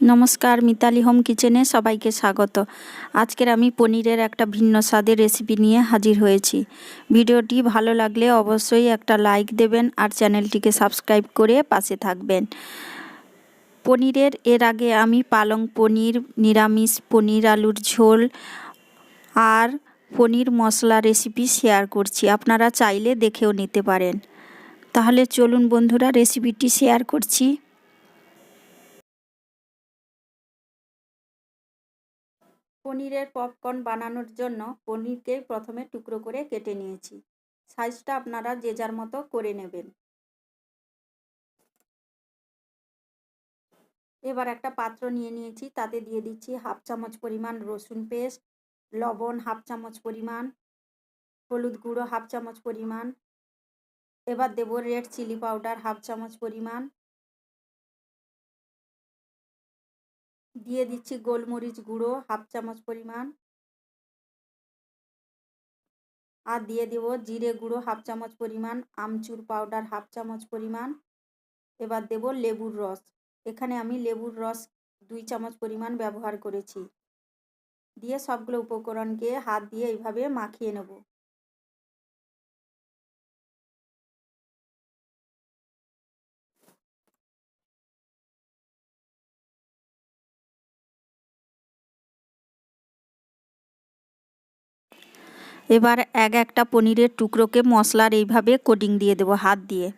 নমস্কার, মিতালি হোম কিচেনে সবাইকে স্বাগত। আজকের আমি পনিরের একটা ভিন্ন স্বাদের রেসিপি নিয়ে হাজির হয়েছি। ভিডিওটি ভালো লাগলে অবশ্যই একটা লাইক দেবেন আর চ্যানেলটিকে সাবস্ক্রাইব করে পাশে থাকবেন। পনিরের, এর আগে আমি পালং পনির, নিরামিষ পনির, আলুর ঝোল আর পনির মশলা রেসিপি শেয়ার করছি। আপনারা চাইলে দেখেও নিতে পারেন। তাহলে চলুন বন্ধুরা, রেসিপিটি শেয়ার করছি। পনিরের পপকর্ন বানানোর জন্য পনিরকে প্রথমে টুকরো করে কেটে নিয়েছি। সাইজটা আপনারা যে যার মতো করে নেবেন। এবার একটা পাত্র নিয়ে নিয়েছি, তাতে দিয়ে দিচ্ছি হাফ চামচ পরিমাণ রসুন পেস্ট, লবণ হাফ চামচ পরিমাণ, হলুদ গুঁড়ো হাফ চামচ পরিমাণ, এবার দেব রেড চিলি পাউডার হাফ চামচ পরিমাণ দিয়ে দিচ্ছি গোলমরিচ গুঁড়ো, হাফ চামচ পরিমাণ। আর দিয়ে দেব জিরে গুঁড়ো, হাফ চামচ পরিমাণ, আমচুর পাউডার, হাফ চামচ পরিমাণ। এবার দেব লেবুর রস। এখানে আমি লেবুর রস দুই চামচ পরিমাণ ব্যবহার করেছি। দিয়ে সবগুলো উপকরণকে হাত দিয়ে এইভাবে মাখিয়ে নেব। এবার এক একটা পনিরের টুকরোকে মশলার এইভাবে কোটিং দিয়ে দেবো হাত দিয়ে।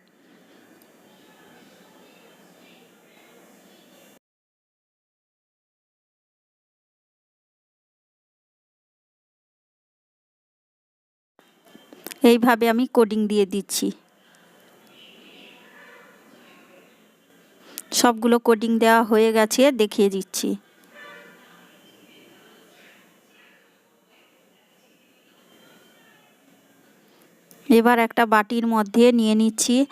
এইভাবে আমি কোডিং দিয়ে দিচ্ছি। সবগুলো কোডিং দেওয়া হয়ে গেছে, দেখিয়ে দিচ্ছি। এবার একটা বাটির মধ্যে নিয়ে নিচ্ছি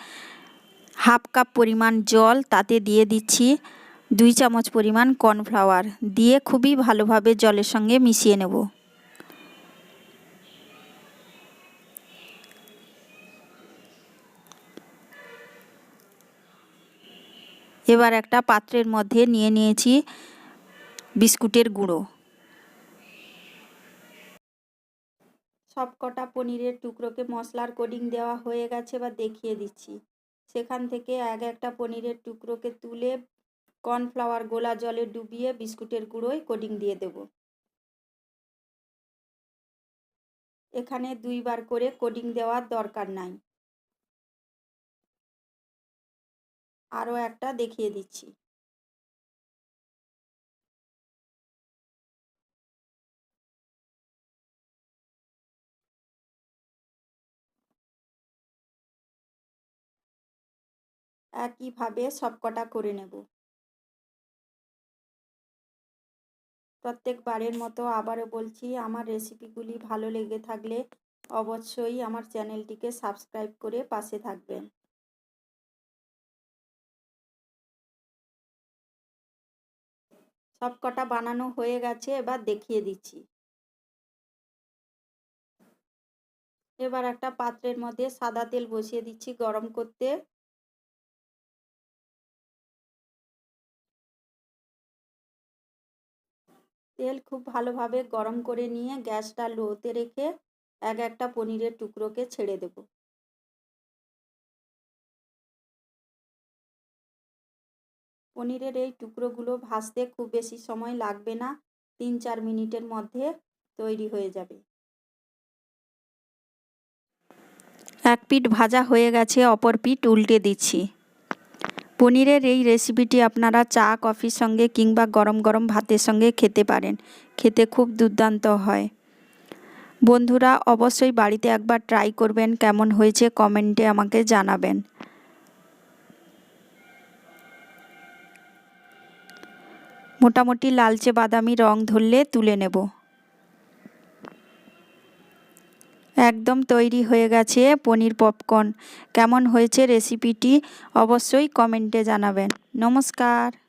হাফ কাপ পরিমাণ জল, তাতে দিয়ে দিচ্ছি দুই চামচ পরিমাণ কর্নফ্লাওয়ার। দিয়ে খুবই ভালোভাবে জলের সঙ্গে মিশিয়ে নেব। এবার একটা পাত্রের মধ্যে নিয়ে নিয়েছি বিস্কুটের গুঁড়ো। সব কটা পনিরের টুকরোকে মশলার কোডিং দেওয়া হয়ে গেছে বা দেখিয়ে দিচ্ছি। সেখান থেকে এক একটা পনিরের টুকরোকে তুলে কর্নফ্লাওয়ার গোলা জলে ডুবিয়ে বিস্কুটের গুঁড়োয় কোডিং দিয়ে দেব। এখানে দুইবার করে কোডিং দেওয়ার দরকার নাই। আরও একটা দেখিয়ে দিচ্ছি। একইভাবে সবকটা করে নেব। প্রত্যেকবারের মতো আবারও বলছি, আমার রেসিপিগুলি ভালো লেগে থাকলে অবশ্যই আমার চ্যানেলটিকে সাবস্ক্রাইব করে পাশে থাকবেন। সব কটা বানানো হয়ে গেছে, এবার দেখিয়ে দিচ্ছি। এবার একটা পাত্রের মধ্যে সাদা তেল বসিয়ে দিচ্ছি গরম করতে। তেল খুব ভালোভাবে গরম করে নিয়ে গ্যাসটা লোতে রেখে এক একটা পনিরের টুকরোকে ছেড়ে দেব। পনিরের এই টুকরোগুলো ভাজতে খুব বেশি সময় লাগবে না, তিন চার মিনিটের মধ্যে তৈরি হয়ে যাবে। এক পিঠ ভাজা হয়ে গেছে, অপর পিঠ উল্টে দিচ্ছি। পনিরের এই রেসিপিটি আপনারা চা, কফির সঙ্গে কিংবা গরম গরম ভাতের সঙ্গে খেতে পারেন। খেতে খুব দুর্দান্ত হয়। বন্ধুরা, অবশ্যই বাড়িতে একবার ট্রাই করবেন কেমন হয়েছে কমেন্টে আমাকে জানাবেন। মোটামুটি লালচে বাদামি রং ধরলে তুলে নেব। একদম তৈরি হয়ে গেছে পনির পপকর্ন। কেমন হয়েছে রেসিপিটি অবশ্যই কমেন্টে জানাবেন। নমস্কার।